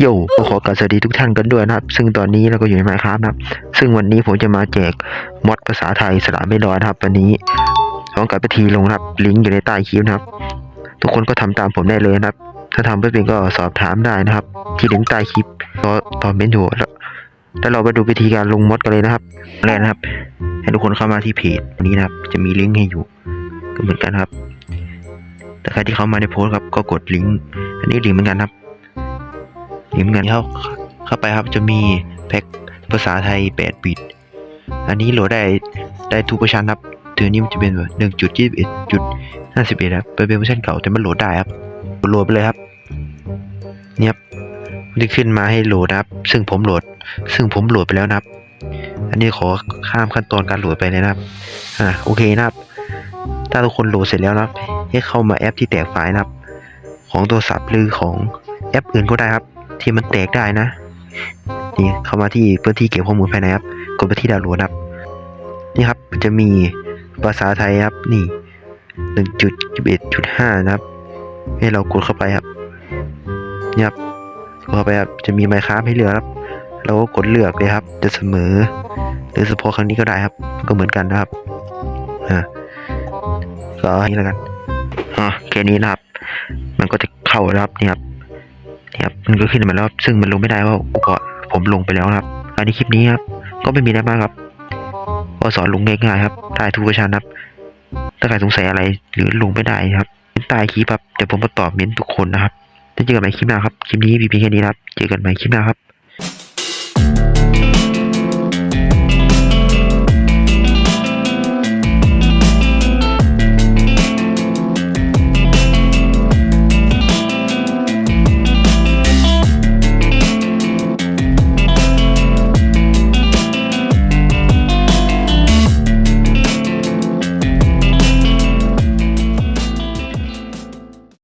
โย่ก็ขอกราบสวัสดีทุกท่านกันด้วยนะครับ ซึ่งตอนนี้เราก็อยู่ในไมค์ครับนะครับ ซึ่งวันนี้ผมจะมาแจกมอดภาษาไทยสระไม่รอนะครับวันนี้ลองกลับไปทีลงนะครับ ลิงก์อยู่ในใต้คลิปนะครับ ทุกคนก็ทำตามผมได้เลยนะครับ ถ้าทำไม่เป็นก็สอบถามได้นะครับ ที่ลิงก์ใต้คลิปก็ตอนเป็นอยู่แล้วแล้วเราไปดูวิธีการลงมอดกันเลยนะครับแรกนะครับ ให้ทุกคนเข้ามาที่เพจนี้นะครับ จะมีลิงก์ให้อยู่ ก็เหมือนกันครับ แต่ใครที่เข้ามาในโพสต์ครับก็กดลิงก์อันนี้ลิงก์เหมือนกันครับ หมือนกันเข้าเข้าไปครับจะมีแพ็คภาษาไทย 8 บิต อันนี้โหลดได้ได้ทุกเวอร์ชันครับตัวนี้มันจะเป็นหนึ่งจุดยี่สิบเอ็ดจุดห้าสิบเอ็ดครับเป็นเวอร์ชันเก่าแต่มันโหลดได้ครับโหลดไปเลยครับเนี่ยครับมันจะขึ้นมาให้โหลดครับ ซึ่งผมโหลด ซึ่งผมโหลดไปแล้วนะครับ อันนี้ขอข้ามขั้นตอนการโหลดไปเลยนะครับอ่าโอเคนะครับ ถ้าทุกคนโหลดเสร็จแล้วนะครับ ให้เข้ามาแอปที่แตกไฟล์นะครับ ของโทรศัพท์หรือของแอปอื่นก็ได้ครับ ที่มันแตกได้นะ นี่เข้ามาที่พื้นที่เก็บข้อมูลภายในครับ กดไปที่ดาวน์โหลดครับ นี่ครับมันจะมีภาษาไทยครับ นี่หนึ่งจุดเอ็ดจุดห้านะครับ ให้เรากดเข้าไปครับ นี่ครับ กดเข้าไปครับ จะมีไมค์ครับให้เลือกครับ เราก็กดเลือกเลยครับ จะเสมอ หรือเฉพาะครั้งนี้ก็ได้ครับ ก็เหมือนกันนะครับ อ่าก็นี้แล้วกันอ่าแค่นี้นะครับ มันก็จะเข้าแล้วครับนี่ครับ ครับมันก็ขึ้นมาแล้วครับซึ่งมันลงไม่ได้เพราะอุปกรณ์ผมลงไปแล้วนะครับอันนี้คลิปนี้ครับ ก็ไม่มีอะไรมากครับก็สอนลงง่ายๆครับถ่ายทุกเวร์ชันครับถ้าใครสงสัยอะไรหรือลงไม่ได้ครับเป็นใต้คลิปครับเดี๋ยวผมมาตอบเม้นทุกคนนะครับจะเจอกันใหม่คลิปหน้าครับ คลิปนี้มีเพียงแค่นี้นะครับ เจอกันใหม่คลิปหน้าครับ